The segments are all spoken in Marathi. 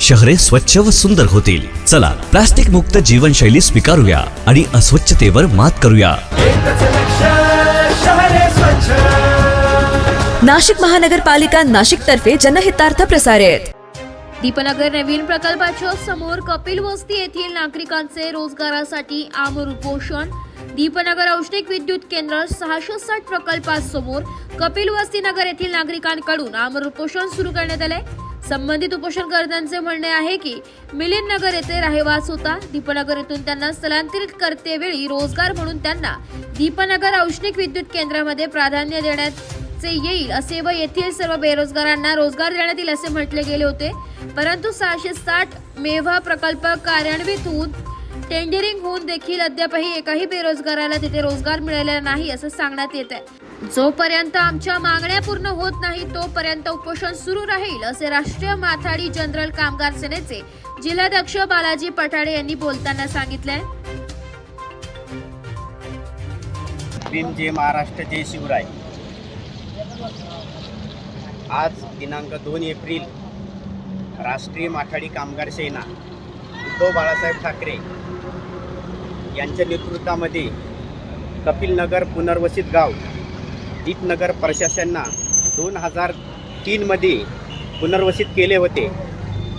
शहरे स्वच्छ व सुंदर होतील. चला प्लास्टिक मुक्त जीवनशैली स्वीकारूया आणि अस्वच्छतेवर मात करूया. नाशिक महानगरपालिका नाशिक तर्फे जनहितार्थ प्रसारित. दीपनगर नवीन प्रकल्पाच्या समोर कपिल वस्ती येथील नागरिकांचे रोजगारासाठी आमर उपोषण दीपनगर औष्णिक विद्युत केंद्र सहाशे साठ प्रकल्पासमोर कपिल वस्ती नगर येथील नागरिकांकडून आमर उपोषण सुरू करण्यात आले संबंधित उपोषणकर्त्यांचे म्हणणे आहे की मिलिंद नगर येथे राहिवास होता. दीपनगर येथून त्यांना स्थलांतरित करतेवेळी रोजगार म्हणून त्यांना दीपनगर औष्णिक विद्युत केंद्रामध्ये प्राधान्य देण्याचे येईल असे व येथील सर्व बेरोजगारांना रोजगार देण्यात येईल असे म्हटले गेले होते. परंतु सहाशे साठ मेवा प्रकल्प कार्यान्वित होऊन टेंडरिंग होऊन देखील अद्यापही एकाही बेरोजगाराला तिथे रोजगार मिळालेला नाही असं सांगण्यात येत आहे जोपर्यंत आमच्या मागण्या पूर्ण होत नाही तोपर्यंत उपोषण सुरू राहील असे राष्ट्रीय माथाडी जनरल कामगार सेनेचे जिल्हाध्यक्ष बालाजी पठाडे यांनी बोलताना सांगितले भीम जय महाराष्ट्र जय शिवराय. आज दिनांक दोन एप्रिल राष्ट्रीय माथाडी कामगार सेना उद्धव बाळासाहेब ठाकरे यांच्या नेतृत्वामध्ये कपिलनगर पुनर्वसित गाव दीपनगर प्रशासनानं दोन हजार तीनमध्ये पुनर्वसित केले होते.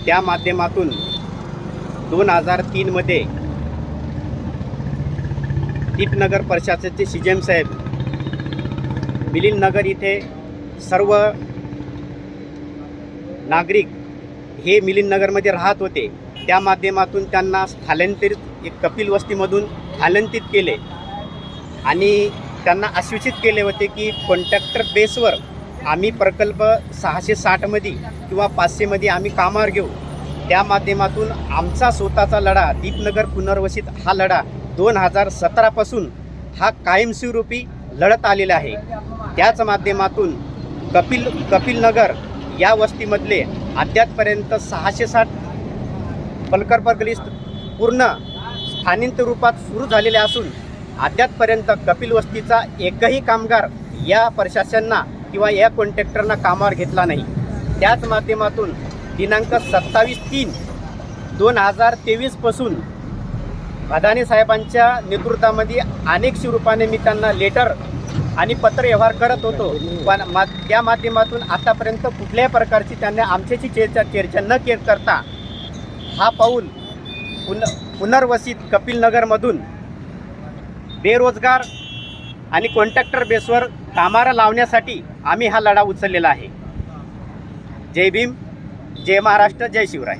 त्या माध्यमातून दोन हजार तीनमध्ये दीपनगर प्रशासनाचे सी जी एम साहेब मिलिंद नगर इथे सर्व नागरिक हे मिलिंद नगरमध्ये राहत होते. त्या माध्यमातून त्यांना स्थलांतरित एक कपिल वस्तीमधून स्थलांतरित केले. आणि त्यांना आश्वासित केले होते की कॉन्ट्रॅक्टर बेसवर आम्ही प्रकल्प सहाशे साठमध्ये किंवा पाचशेमध्ये आम्ही कामावर घेऊ. त्या माध्यमातून आमचा स्वतःचा लढा दीपनगर पुनर्वसित हा लढा दोन हजार सतरापासून हा कायमस्वरूपी लढत आलेला आहे. त्याच माध्यमातून कपिल कपिलनगर या वस्तीमधले अद्यापपर्यंत सहाशे साठ पलकर प्रकलित पूर्ण स्थानिक रूपात सुरू झालेले असून अद्यापपर्यंत कपिल वस्तीचा एकही कामगार या प्रशासना किंवा या कॉन्ट्रॅक्टरना कामावर घेतला नाही. त्याच माध्यमातून दिनांक सत्तावीस तीन दोन हजार तेवीसपासून अदानी साहेबांच्या नेतृत्वामध्ये अनेक स्वरूपाने मी त्यांना लेटर आणि पत्र व्यवहार करत होतो. पण मा त्या माध्यमातून आतापर्यंत कुठल्याही प्रकारची त्यांना आमच्याशी चर्चा चर्चा न के करता हा पाऊल पुन पुनर्वसित कपिलनगरमधून बेरोजगार आणि कॉन्ट्रॅक्टर बेसवर कामाला लावण्यासाठी आम्ही हा लढा उचललेला आहे. जय भीम जय महाराष्ट्र जय शिवराय.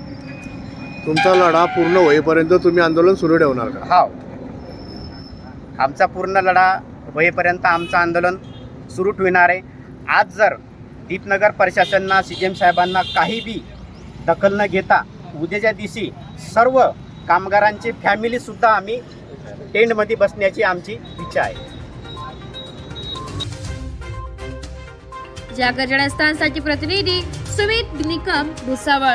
तुमचा लढा पूर्ण होईपर्यंत तुम्ही आंदोलन सुरू ठेवणार का? हा आमचा पूर्ण लढा होईपर्यंत आमचं आंदोलन सुरू ठेवणार आहे. आज जर दीपनगर प्रशासनानं सी एम साहेबांना काही बी दखल न घेता उद्याच्या दिवशी सर्व कामगारांची फॅमिलीसुद्धा आम्ही टेंटमध्ये बसण्याची आमची इच्छा आहे. जागरण स्थानसाठी प्रतिनिधी सुमित निकम भुसावळ.